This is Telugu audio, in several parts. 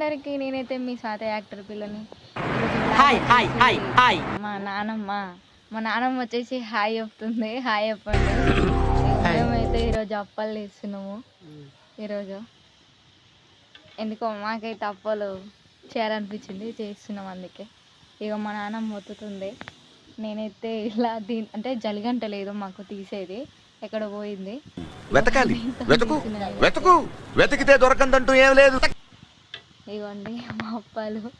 అందరికి నేనైతే మీ సాత యాక్టర్ పిల్లని. హాయ్ హాయ్ హాయ్ హాయ్ మా నానమ్మ మా నానమ్మ వచ్చేసి హాయ్ చెప్తుంది. హాయ్ చెప్పండి. మేమైతే ఈరోజు అప్పాలు తీస్తున్నాము ఈరోజు ఎందుకో మాకైతే అప్పాలు చేయాలనిపించింది చేస్తున్నాం అందుకే. ఇక మా నాన్నమ్మ మొత్తుతుంది నేనైతే ఇలా దీని అంటే జలిగంట లేదు మాకు తీసేది. ఎక్కడ పోయింది? వెతకాలి. వెతుకు. వెతుకు. వెతికితే దొరకందంటూ ఏం లేదు. ఇవ్వండి మా అప్పాలు.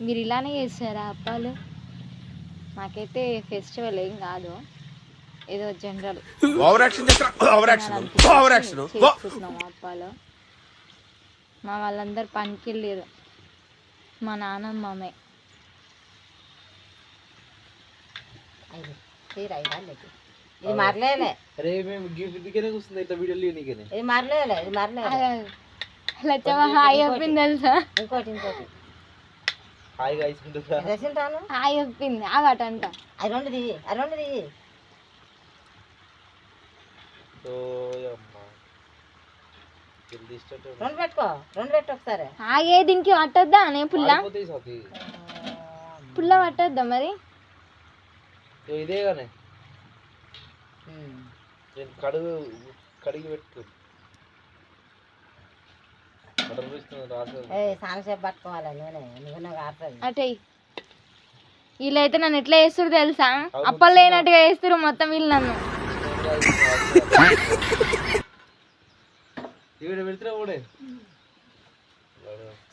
మీరు ఇలానే చేస్తారా అప్పాలు? మాకైతే ఫెస్టివల్ ఏం కాదు. ఏదో జనరల్ అప్పాలు. మా వాళ్ళందరూ పనికి వెళ్ళారు మా నాన్నమ్మమే ఇది మరలేలే అరే మేము గిఫ్ట్ దిగనే కూర్చుంది ఇట్లా వీడియోలు నీకనే ఇది మరలేలే ఇది మరలేలే లచ్చమ్మ హాయ్ చెప్పింది తెలుసా? ఇంకోటి ఇంకోటి. హాయ్ చెప్పింది ఆగటంట అది రెండు దిగి అది రెండు దిగి రెండు పెట్టుకో రెండు పెట్టు ఒకసారి. ఆగే దీనికి పట్టొద్దా అనే పుల్ల? పుల్ల పట్టొద్దా మరి? ఇదో ఇదేగానే. నేను కడుగు కడిగి పెట్టు. అటే వీళ్ళైతే నన్ను ఎట్లా చేస్తారు తెలుసా? అప్పలు లేనట్టుగా చేస్తారు మొత్తం వీళ్ళు నన్ను.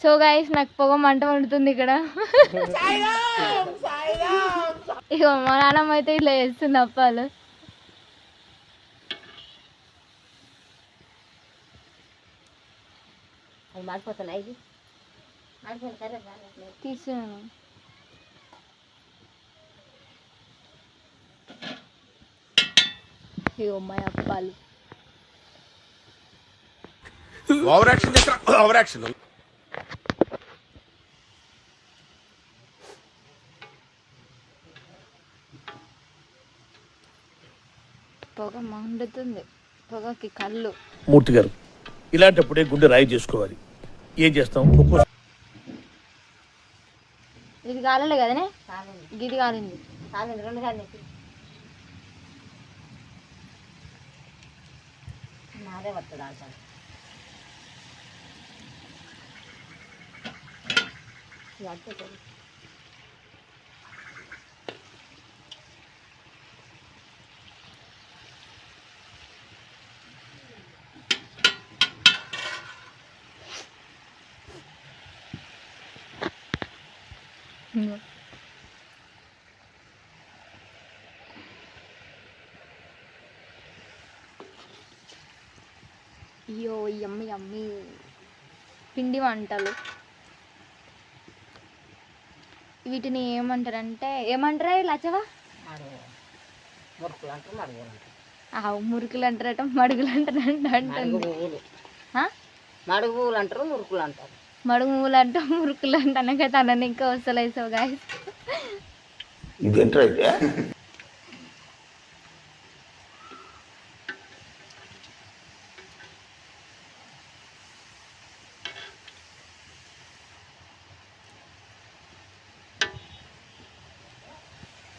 సో గాయస్ నాకు పొగ మంట వండుతుంది ఇక్కడ. ఇగో మా నాన్నమ్మ అయితే ఇట్లా చేస్తుంది అప్పాలు. అది మారిపోతున్నాయి ఇది? సరే అప్పాలు ఓవర్ యాక్షన్ ఓవర్ యాక్షన్. పొగ మండుతుంది. పొగకి కళ్ళు. మూర్తి గారు ఇలాంటప్పుడే గుండె రాయి చేసుకోవాలి. ఏం చేస్తాం? ఒక్కో ఇది కాలలే కదనే? ఇది కాలింది. కాలింది రెండు కాలింది. నాదే పడుతుంది అంటాను ఇంగో. అయ్యో యమ్మి యమ్మి పిండి వంటలు. వీటిని ఏమంటారంటే ఏమంటారా అంటారు అంటారు ఆ మురుకులు అంటారట మడుగులు అంటారంట పువ్వులు ఆ? మడుగు పువ్వులు. అంటారు మురుకులు అంటారు మడుగు మూలు అంట మురుకులు అంట అనగా తనని ఇంకా వస్తలేదు సో గాయస్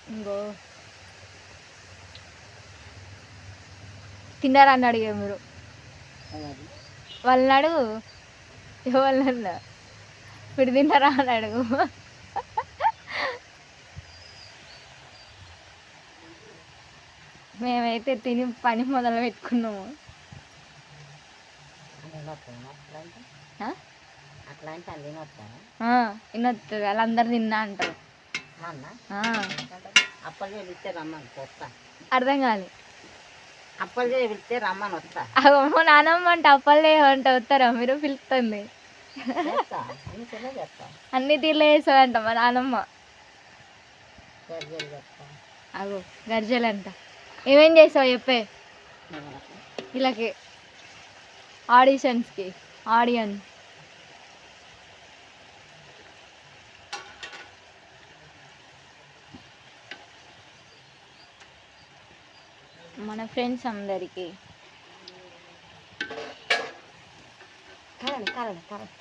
ఇంకో. తిన్నారా అని అడిగారు మీరు? వాళ్ళని అడుగు. ఎవరినన్నా ఇప్పుడు తిన్నారా అని అడుగు. మేమైతే తిని పని మొదలు పెట్టుకున్నాము. వినొస్తుంది వాళ్ళందరూ తిన్నా అంటారు. అర్థం కాదు అప్పలు పిలిస్తే రమ్మని వస్తా. అమ్మో నానమ్మ అంటే అప్పలే అంటే వస్తారా? మీరు పిలుస్తుంది. అన్ని తీర్లు వేస్తుందంట మా నానమ్మ. అగో గర్జలంట. ఏమేం చేసావు చెప్పే? వీళ్ళకి. ఆడిషన్స్కి. ఆడియన్ మన ఫ్రెండ్స్ అందరికీ. కరండి కరండి కరండి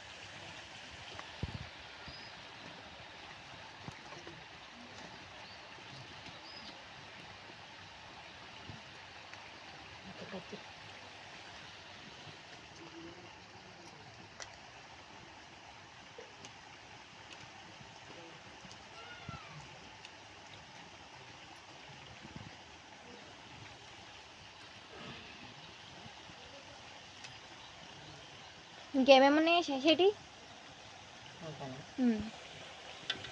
ఇంకేమేమి ఉన్నాయి శశిటి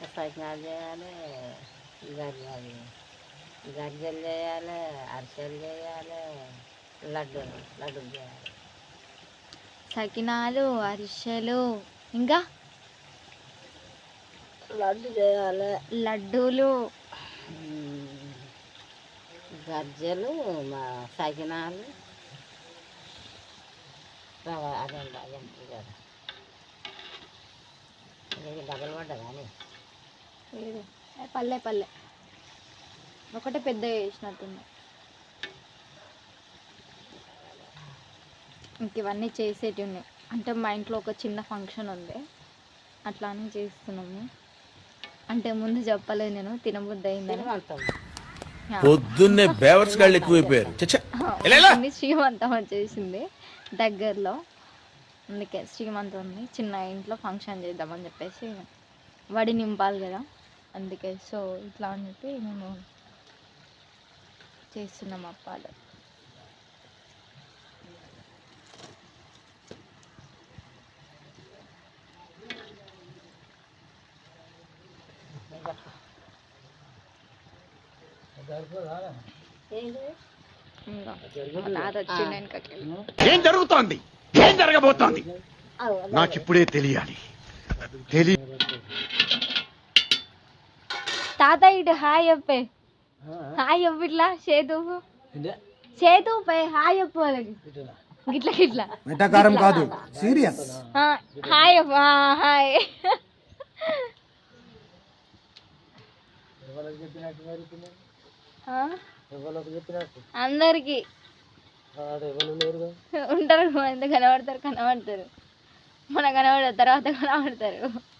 సజ్ఞాలు చేయాలి గర్జాలు గర్జలు చేయాలి అరిసెలు చేయాలి లడ్డు లడ్డూలు చేయాలి. సకినాలు అరిసెలు ఇంకా? లడ్డు చేయాలి. లడ్డూలు. గర్జలు మా సకినాలు. రవ అదండి అదండి కదా ఇది డబల్ పడ్డా కానీ లేదు. పల్లె పల్లె. ఒకటే పెద్ద చేసినట్టుంది. ఇంక ఇవన్నీ చేసేటి ఉన్నాయి అంటే మా ఇంట్లో ఒక చిన్న ఫంక్షన్ ఉంది. అట్లా అని చేస్తున్నాము. అంటే ముందు చెప్పలేదు నేను తినబుద్ధి అయిందని. పొద్దున్నే బేవర్స్ గాళ్ళు ఎక్కువైపోయారు. శ్రీమంతం వచ్చేసింది దగ్గరలో. అందుకే శ్రీమంతం ఉంది చిన్న ఇంట్లో ఫంక్షన్ చేద్దామని చెప్పేసి వడి నింపాలి కదా. అందుకే సో ఇట్లా అని చెప్పి మేము చేస్తున్నాం అప్పాలు ఏంటి ఇంకా మా తాత వచ్చిండు వెనకకి ఏం జరుగుతోంది? ఏం జరగబోతోంది? అవు, నాకు ఇప్పుడే తెలియాలి. తెలి తాత ఇటు హాయ్ చెప్పే. హాయ్ చెప్పు ఇట్లా సేతు సేతు పై హాయ్ చెప్పు వాళ్ళకి. గిట్లా గిట్లా. వెటకారం కాదు సీరియస్. హాయ్ చెప్పు. ఆ, హాయ్. ఆ? అందరికి. ఉంటారు ఎంత కనబడతారు? కనబడతారు. మన కనబడతారు తర్వాత కనబడతారు.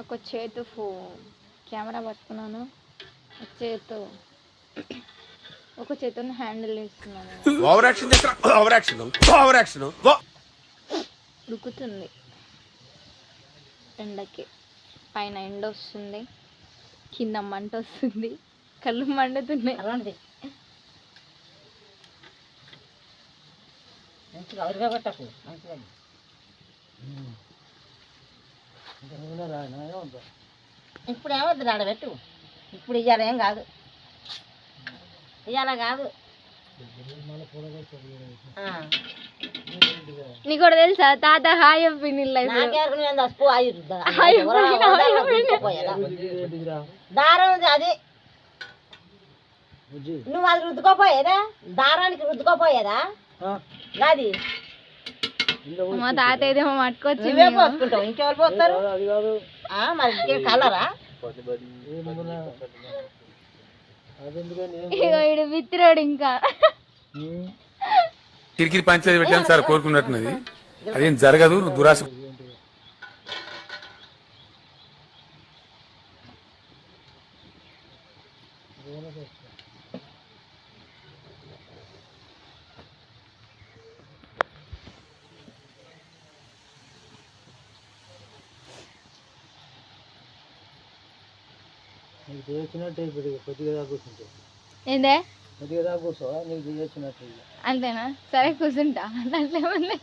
ఒక చేతు ఫో కెమెరా పట్టుకున్నాను. చేతు. ఒక చేతుని హ్యాండిల్ వేస్తున్నాను ఓవర్ యాక్షన్ చేస్తున్నా. Over action. Over action. ఉడుకుతుంది. ఎండకి. పైన ఎండ వస్తుంది. కింద మంట వస్తుంది. కళ్ళు మండుతున్నాయి. అలాంటిది. మంచిగా అవరిగా పెట్టకు మంచిగా. ఇప్పుడు ఏమవుతుంది ఆడ పెట్టు. ఇప్పుడు ఇవాళ ఏం కాదు. ఇవాళ కాదు. నీకు కూడా తెలుసా? తాత హాయ్ చెప్పింది దారం అది. నువ్వు అది రుద్దుకోపోయేదా? దారానికి రుద్దుకోపోయేదా? అది మా తాత ఏదేమో నువ్వే పోసుకుంటావు. ఇంకెవరు పోస్తారు? ఆ, మరి కలరా? ఇగో ఈడు విత్తిరాడు ఇంకా. కిరికిరి పంచాయతీ పెట్టాను సార్ కోరుకున్నట్టున్నది. అదేం జరగదు దురాశ ఏందే? అంతేనా? సరే కూర్చుంటా. దాంట్లో ఏముంది?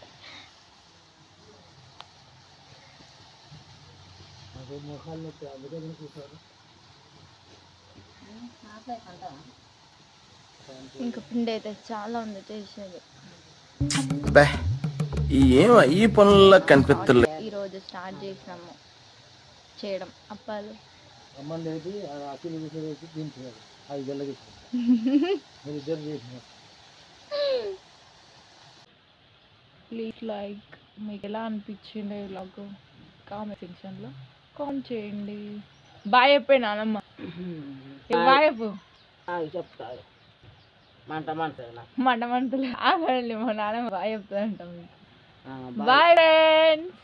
ఇంకా పిండి అయితే చాలా ఉంది చేసేది ఏం ఈ పనుల్లో కనిపిస్తలే. ఈ రోజు స్టార్ట్ చేసినాము. చేయడం. అప్పాలు. ప్లీజ్ లైక్ మీకు ఎలా అనిపించింది ఇలాగ కామెంట్ సెక్షన్లో కామెంట్ చేయండి. బాయ్ చెప్పాను నానమ్మ. బాయ్. చెప్పు. చెప్తారు. మంట మంట మంట మంటలు. ఆగండి మా నాన్నమ్మ బాయ్ చెప్తా అంటాం బాయ్ ఫ్రెండ్స్.